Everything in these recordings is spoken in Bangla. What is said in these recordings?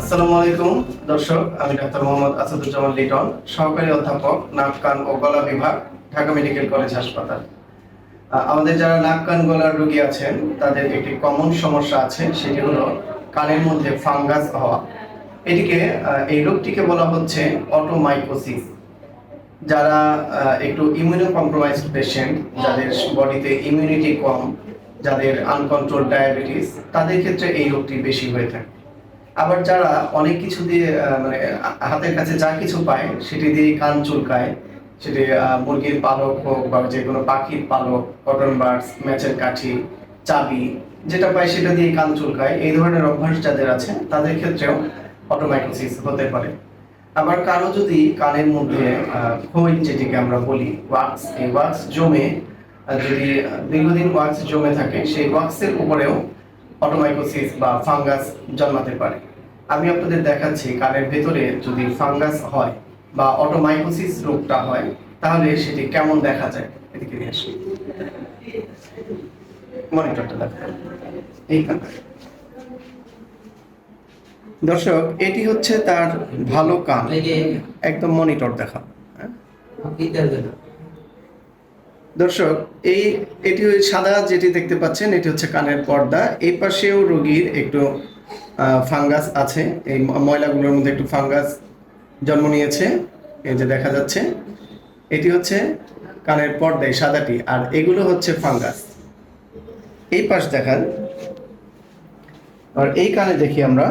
আসসালামু আলাইকুম। দর্শক, আমি ডাক্তার মোহাম্মদ আসাদুজ্জামান লিটন, সহকারী অধ্যাপক, নাক, কান ও গলা বিভাগ, ঢাকা মেডিকেল কলেজ হাসপাতাল। আমাদের যারা নাক, কান গলার রোগী আছেন, তাদের একটি কমন সমস্যা আছে, সেটি হলো কানের মধ্যে ফাঙ্গাস হওয়া। এটিকে এই রোগটিকে বলা হচ্ছে অটোমাইকোসিস। যারা একটু ইমিউনো কম্প্রোমাইজড পেশেন্ট যাদের বডিতে ইমিউনিটি কম, যাদের আনকন্ট্রোল ডায়াবেটিস তাদের ক্ষেত্রে এই রোগটি বেশি হয়ে থাকে। আবার যারা অনেক কিছু দিয়ে মানে হাতের কাছে যা কিছু পায়, সেটি দিয়ে কান চুলকায়, সেটি মুরগির পালক হোক বা যে কোনো পাখির পালক কটন বার্ডস ম্যাচের কাঠি, চাবি, যেটা পায় সেটা দিয়ে কান চুলকায়, এই ধরনের অভ্যাস যাদের আছে, তাদের ক্ষেত্রেও অটোমাইক্রোসিস হতে পারে। আবার কারও যদি কানের মধ্যে খৈল যেটিকে আমরা বলি ওয়াক্স এই ওয়াক্স জমে যদি দীর্ঘদিন ওয়াক্স জমে থাকে, সেই ওয়াক্সের উপরেও অটোমাইকোসিস বা ফাঙ্গাস জন্মাতে পারে। আমি আপনাদের দেখাচ্ছি কানের ভেতরে যদি ফাঙ্গাস হয় বা অটোমাইকোসিস রোগটা হয় তাহলে সেটি কেমন দেখা যায়? এদিকে নিয়ে আসি মনিটরটা দেখা এই দর্শক এটি হচ্ছে তার ভালো কান। একদম মনিটর দেখা। হ্যাঁ? দর্শক এই এটি সাদা যেটি দেখতে পাচ্ছেন এটি হচ্ছে কানের পর্দা। এই পাশেও রোগীর একটু ফাঙ্গাস আছে। এই ময়লাগুলোর মধ্যে একটু ফাঙ্গাস জন্ম নিয়েছে। এই যে দেখা যাচ্ছে। এটি হচ্ছে কানের পর্দা এই সাদাটি, আর এগুলো হচ্ছে ফাঙ্গাস। এই পাশ দেখান। আর এই কানে দেখি আমরা।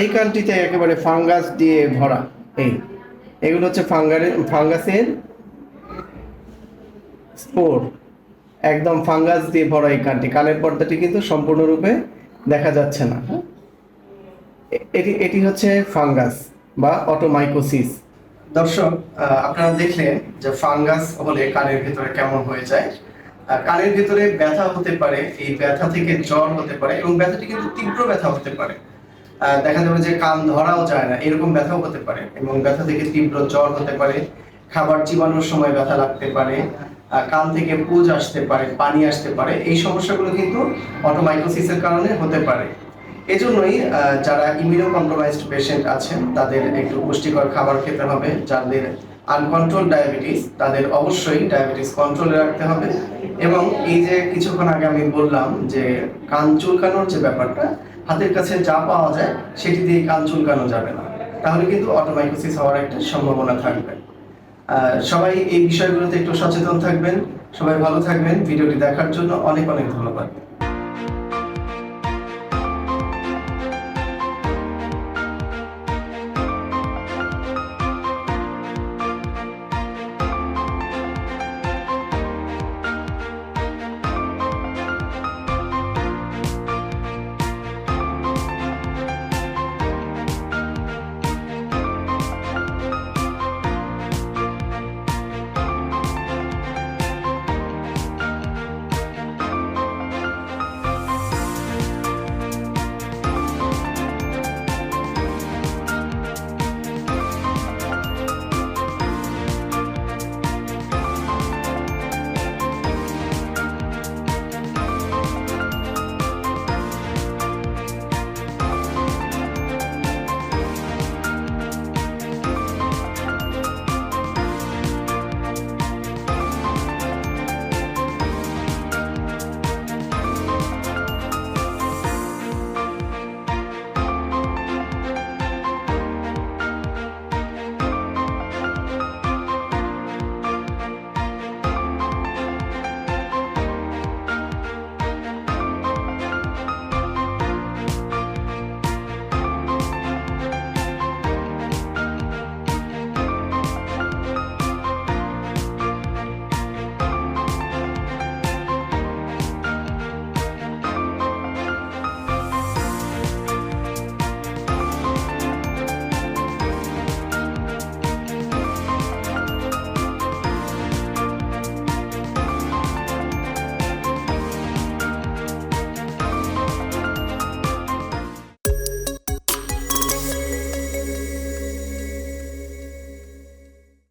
এই কানটিতে একেবারে ফাঙ্গাস দিয়ে ভরা। এই, এগুলো হচ্ছে ফাঙ্গারের ফাঙ্গাসের স্পোর। একদম ফাঙ্গাস দিয়ে ভরা এই কানটি। কানের পর্দাটি কিন্তু সম্পূর্ণরূপে দেখা যাচ্ছে না? এটি এটি হচ্ছে ফাঙ্গাস বা অটোমাইকোসিস। দর্শক আপনারা দেখলেন যে ফাঙ্গাস হলে কানের ভিতরে কেমন হয়ে যায়। কানের ভিতরে ব্যথা হতে পারে, এই ব্যথা থেকে জ্বর হতে পারে এবং ব্যথাটি কিন্তু তীব্র ব্যথা হতে পারে। দেখা যাবে যে কান ধরাও যায় না, এরকম ব্যথাও হতে পারে এবং ব্যথা থেকে তীব্র জ্বর হতে পারে। খাবার চিবানোর সময় ব্যথা লাগতে পারে। কান থেকে পুজ আসতে পারে, পানি আসতে পারে, এই সমস্যাগুলো কিন্তু অটোমাইকোসিসের কারণে হতে পারে। এজন্যই যারা ইমিউনো কম্প্রোমাইজড পেশেন্ট আছেন, তাদের একটু পুষ্টিকর খাবার খেতে হবে, যাদের আনকন্ট্রোল ডায়াবেটিস তাদের অবশ্যই ডায়াবেটিস কন্ট্রোলে রাখতে হবে। এবং এই যে কিছুক্ষণ আগে আমি বললাম যে কান চুলকানোর যে ব্যাপারটা, হাতের কাছে যা পাওয়া যায়, সেটি দিয়ে কান চুলকানো যাবে না। তাহলে কিন্তু অটোমাইকোসিস হওয়ার একটা সম্ভাবনা থাকবে। সবাই এই বিষয়গুলোতে একটু সচেতন থাকবেন, সবাই ভালো থাকবেন। ভিডিওটি দেখার জন্য অনেক অনেক ধন্যবাদ।